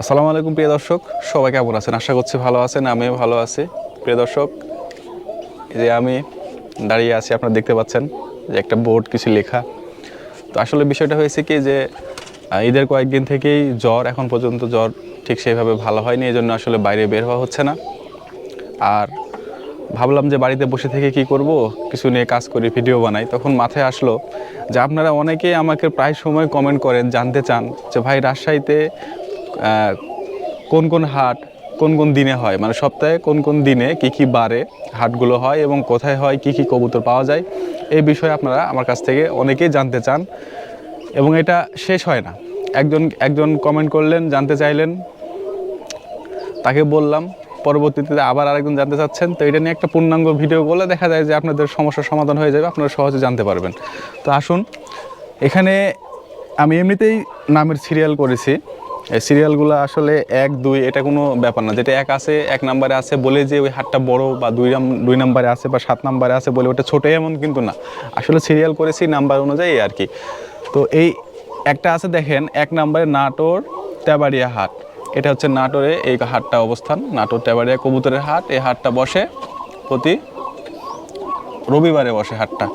আসসালামু আলাইকুম, প্রিয় দর্শক। সবাই কেমন আছেন? আশা করছি ভালো আছেন, আমিও ভালো আছি। প্রিয় দর্শক যে আমি দাঁড়িয়ে আছি, আপনারা দেখতে পাচ্ছেন যে একটা বোর্ড, কিছু লেখা। তো আসলে বিষয়টা হয়েছে কি যে ঈদের কয়েকদিন থেকেই জ্বর, এখন পর্যন্ত জ্বর ঠিক সেইভাবে ভালো হয়নি এই জন্য আসলে বাইরে বের হওয়া হচ্ছে না। আর ভাবলাম যে বাড়িতে বসে থেকে কি করব, কিছু নিয়ে কাজ করি, ভিডিও বানাই। তখন মাথায় আসলো যে আপনারা অনেকেই আমাকে প্রায় সময় কমেন্ট করেন, জানতে চান যে, ভাই, রাজশাহীতে কোন কোন হাট কোন কোন দিনে হয়? মানে সপ্তাহে কোন কোন দিনে কি কি বারে হাটগুলো হয় এবং কোথায় হয়, কি কি কবুতর পাওয়া যায়? এই বিষয়ে আপনারা আমার কাছ থেকে অনেকেই জানতে চান এবং এটা শেষ হয় না। একজন একজন কমেন্ট করলেন, জানতে চাইলেন। তাকে বললাম, পরবর্তীতে আবার আরেকজন জানতে চাচ্ছেন। তো এটা নিয়ে একটা পূর্ণাঙ্গ ভিডিও করলে দেখা যায় যে আপনাদের সমস্যার সমাধান হয়ে যাবে, আপনারা সহজে জানতে পারবেন। তো আসুন, এখানে আমি এমনিতেই নামের সিরিয়াল করেছি। এই সিরিয়ালগুলো আসলে এক, দুই, এটা কোনো ব্যাপার না। যেটা এক আছে, এক নাম্বারে আছে বলে যে ওই হাতটা বড় বা দুই দুই নাম্বারে আছে বা সাত নাম্বারে আছে বলে ওটা ছোটো এমন কিন্তু না। আসলে সিরিয়াল করেছি নাম্বার অনুযায়ী আর কি। তো এই একটা আছে দেখেন, এক নাম্বারে নাটোর তেবাড়িয়া হাট। এটা হচ্ছে নাটোরে এই হাটটা অবস্থান, নাটোর তেবাড়িয়া কবুতরের হাট। এই হাটটা বসে প্রতি রবিবারে বসে হাটটা।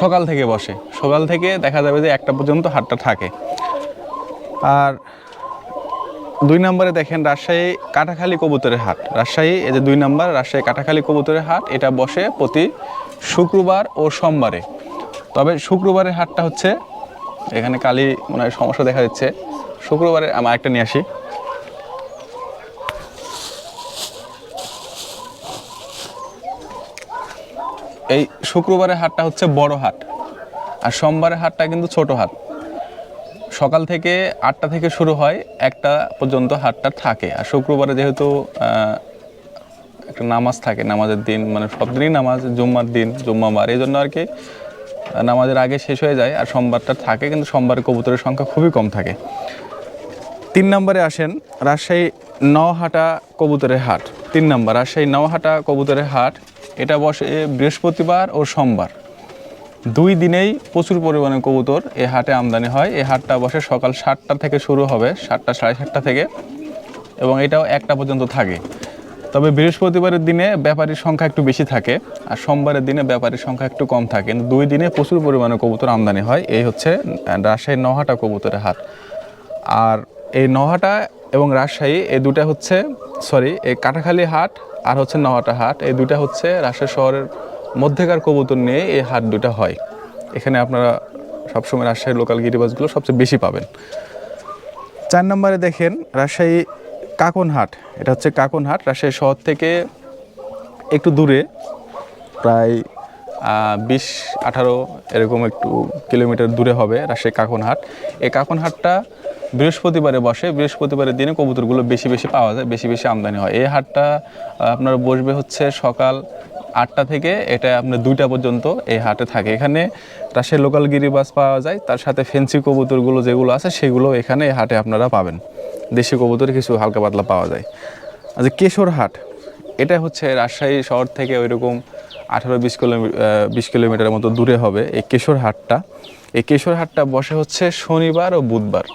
সকাল থেকে বসে। সকাল থেকে দেখা যাবে যে একটা পর্যন্ত হাটটা থাকে। আর দুই নম্বরে দেখেন রাজশাহী কাটাখালী কবুতরের হাট। রাজশাহী, এই যে দুই নম্বর, রাজশাহী কাটাখালী কবুতরের হাট, এটা বসে প্রতি শুক্রবার ও সোমবারে। তবে শুক্রবারের হাটটা হচ্ছে, এখানে কালি মনে হয় সমস্যা দেখা যাচ্ছে শুক্রবারে আমার একটা নিয়ে আসি। এই শুক্রবারের হাটটা হচ্ছে বড় হাট। আর সোমবারের হাটটা কিন্তু ছোট হাট। সকাল থেকে আটটা থেকে শুরু হয়, একটা পর্যন্ত হাটটা থাকে। আর শুক্রবারে যেহেতু একটা নামাজ থাকে, নামাজের দিন মানে সব দিনই নামাজ, জুম্মার দিন, জুম্মাবার, এই জন্য আর কি, নামাজের আগে শেষ হয়ে যায় আর সোমবারটা থাকে, কিন্তু সোমবারে কবুতরের সংখ্যা খুবই কম থাকে। তিন নম্বরে আসেন রাজশাহী নওহাটা কবুতরের হাট। তিন নম্বর, রাজশাহী নওহাটা কবুতরের হাট, এটা বসে বৃহস্পতিবার ও সোমবার। দুই দিনেই প্রচুর পরিমাণে কবুতর এই হাটে আমদানি হয়। এই হাটটা বসে সকাল সাতটা থেকে শুরু হবে সাতটা সাড়ে সাতটা থেকে এবং এটাও একটা পর্যন্ত থাকে। তবে বৃহস্পতিবারের দিনে ব্যাপারীর সংখ্যা একটু বেশি থাকে আর সোমবারের দিনে ব্যাপারীর সংখ্যা একটু কম থাকে। কিন্তু দুই দিনে প্রচুর পরিমাণে কবুতর আমদানি হয়। এই হচ্ছে আহ, রাজশাহী নহাটা কবুতরের হাট। আর এই নহাটা এবং রাজশাহী এই দুটা হচ্ছে সরি এই কাটাখালী হাট আর হচ্ছে নহাটা হাট। এই দুটা হচ্ছে রাজশাহী শহরের মধ্যেকার কবুতর নিয়ে এই হাট দুটা হয়। এখানে আপনারা সবসময় রাজশাহীর লোকাল গিরিবাজগুলো সবচেয়ে বেশি পাবেন। চার নম্বরে দেখেন রাজশাহী কাকনহাট এটা হচ্ছে কাকনহাট রাজশাহী শহর থেকে একটু দূরে, প্রায় বিশ, আঠারো এরকম একটু কিলোমিটার দূরে হবে রাজশাহী কাকনহাট এই কাকনহাটটা বৃহস্পতিবারে বসে। বৃহস্পতিবারের দিনে কবুতরগুলো বেশি বেশি পাওয়া যায়, বেশি বেশি আমদানি হয়। এই হাটটা আপনার বসবে হচ্ছে সকাল আটটা থেকে এটা আপনার দুইটা পর্যন্ত এই হাটে থাকে। এখানে রাজশাহী লোকাল গিরিবাস পাওয়া যায়, তার সাথে ফেন্সি কবুতরগুলো যেগুলো আছে, সেগুলো এখানে এই হাটে আপনারা পাবেন। দেশি কবুতর কিছু হালকা পাতলা পাওয়া যায়। আচ্ছা কেশর হাট, এটা হচ্ছে রাজশাহী শহর থেকে ওইরকম আঠারো বিশ কিলোমিটার বিশ কিলোমিটারের মতো দূরে হবে এই কেশর হাটটা। এই কেশর হাটটা বসে হচ্ছে শনিবার ও বুধবার।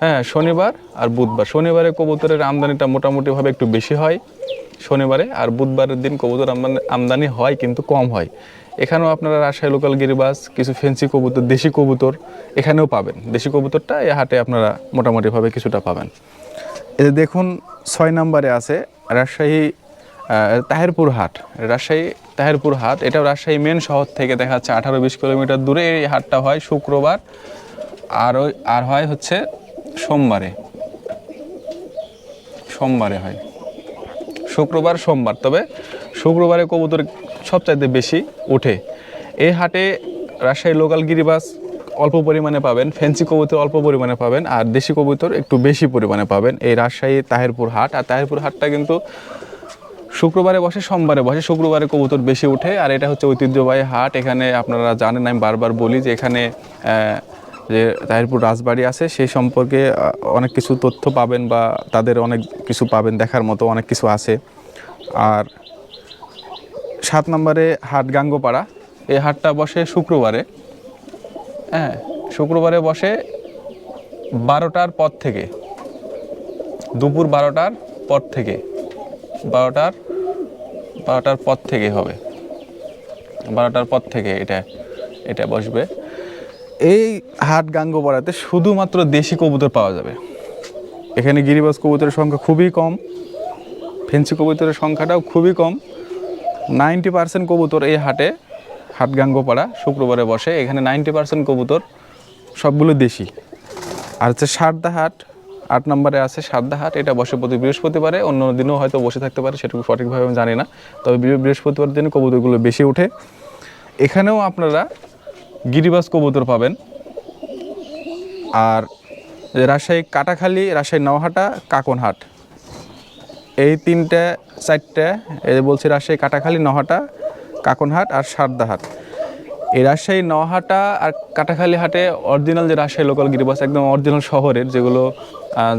হ্যাঁ শনিবার আর বুধবার। শনিবারে কবুতরের আমদানিটা মোটামুটিভাবে একটু বেশি হয়। শনিবারে আর বুধবারের দিন কবুতর আমদানি হয় কিন্তু কম হয়। এখানেও আপনারা রাজশাহী লোকাল গিরিবাস, কিছু ফেন্সি কবুতর, দেশি কবুতর এখানেও পাবেন। দেশি কবুতরটা এই হাটে আপনারা মোটামুটিভাবে কিছুটা পাবেন। যে দেখুন, ছয় নম্বরে আছে রাজশাহী তাহেরপুর হাট। রাজশাহী, তাহেরপুর হাট এটা রাজশাহী মেন শহর থেকে দেখা যাচ্ছে আঠারো বিশ কিলোমিটার দূরে এই হাটটা হয় শুক্রবার। আর আর হয় হচ্ছে সোমবারে। সোমবারে হয়। শুক্রবার সোমবার, তবে শুক্রবারে কবুতর সবচাইতে বেশি ওঠে। এই হাটে রাজশাহী লোকাল গিরিবাস অল্প পরিমাণে পাবেন ফ্যান্সি কবুতর অল্প পরিমাণে পাবেন, আর দেশি কবুতর একটু বেশি পরিমাণে পাবেন। এই রাজশাহী তাহেরপুর হাট, আর তাহেরপুর হাটটা কিন্তু শুক্রবারে বসে, সোমবারে বসে শুক্রবারে কবুতর বেশি ওঠে, আর এটা হচ্ছে ঐতিহ্যবাহী হাট। এখানে আপনারা জানেন, আমি বারবার বলি যে এখানে যে তাহিরপুর রাজবাড়ি আছে, সেই সম্পর্কে অনেক কিছু তথ্য পাবেন বা তাদের অনেক কিছু পাবেন, দেখার মতো অনেক কিছু আছে। আর সাত নম্বরে হাট গাঙ্গোপাড়া, এই হাটটা বসে শুক্রবারে। হ্যাঁ শুক্রবারে বসে বারোটার পর থেকে। দুপুর বারোটার পর থেকে। বারোটার বারোটার পর থেকে হবে। বারোটার পর থেকে এটা এটা বসবে। এই হাট গাঙ্গোপাড়াতে শুধুমাত্র দেশি কবুতর পাওয়া যাবে। এখানে গিরিবাজ কবুতরের সংখ্যা খুবই কম, ফেন্সি কবুতরের সংখ্যাটাও খুবই কম। নাইনটি পার্সেন্ট কবুতর এই হাটে, হাট গাঙ্গোপাড়া শুক্রবারে বসে। এখানে নাইনটি পার্সেন্ট কবুতর সবগুলো দেশি। আর হচ্ছে সারদা হাট, আট নম্বরে আছে সারদা হাট। এটা বসে প্রতি বৃহস্পতিবারে, অন্য দিনও হয়তো বসে থাকতে পারে, সেটুকু সঠিকভাবে আমি জানি না। তবে বৃহস্পতিবার দিনে কবুতরগুলো বেশি ওঠে। এখানেও আপনারা গিরিবাজ কবুতর পাবেন। আর রাজশাহী কাটাখালী, রাজশাহী নওহাটা, কাকনহাট। এই তিনটে, চারটে, এই বলছি রাজশাহী কাটাখালী নহাটা কাকনহাট আর সারদাহাট। এই রাজশাহী নহাটা আর কাটাখালী হাটে অরিজিনাল যে রাজশাহী লোকাল গিরিবাস, একদম অরিজিনাল শহরের যেগুলো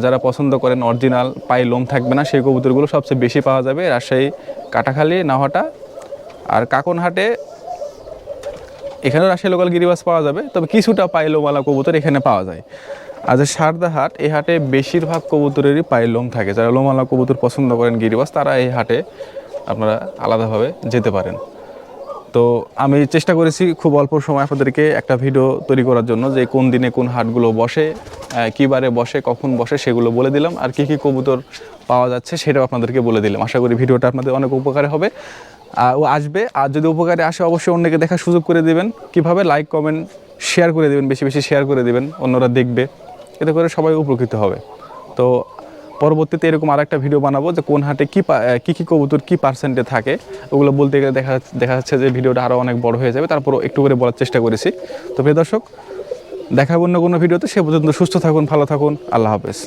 যারা পছন্দ করেন অরিজিনাল, পায়ে লোম থাকবে না, সেই কবুতরগুলো সবচেয়ে বেশি পাওয়া যাবে রাজশাহী, কাটাখালী নহাটা আর কাকনহাটে এখানেও রাজশাহী লোকাল গিরিবাস পাওয়া যাবে, তবে কিছুটা পাইলোমালা কবুতর এখানে পাওয়া যায়। আর যে সারদা হাট, এই হাটে বেশিরভাগ কবুতরেরই পায়ের লোম থাকে। যারা লোমালা কবুতর পছন্দ করেন গিরিবাস, তারা এই হাটে আপনারা আলাদাভাবে যেতে পারেন। তো আমি চেষ্টা করেছি খুব অল্প সময় আপনাদেরকে একটা ভিডিও তৈরি করার জন্য যে কোন দিনে কোন হাটগুলো বসে কী বারে বসে, কখন বসে সেগুলো বলে দিলাম। আর কী কী কবুতর পাওয়া যাচ্ছে সেটাও আপনাদেরকে বলে দিলাম। আশা করি ভিডিওটা আপনাদের অনেক উপকারে হবে। ও আসবে। আর যদি উপকারে আসে, অবশ্যই অন্যকে দেখার সুযোগ করে দেবেন। কীভাবে? লাইক কমেন্ট শেয়ার করে দেবেন। বেশি বেশি শেয়ার করে দিবেন। অন্যরা দেখবে। এতে করে সবাই উপকৃত হবে। তো পরবর্তীতে এরকম আরেকটা ভিডিও বানাবো যে কোন হাটে কী কী কী কবুতর কী পার্সেন্টে থাকে। ওগুলো বলতে গেলে দেখা দেখা যাচ্ছে যে ভিডিওটা আরও অনেক বড় হয়ে যাবে। তারপরও একটু করে বলার চেষ্টা করেছি। তো প্রিয় দর্শক, দেখাবো অন্য কোনো ভিডিওতে সে পর্যন্ত সুস্থ থাকুন, ভালো থাকুন। আল্লাহ হাফেজ।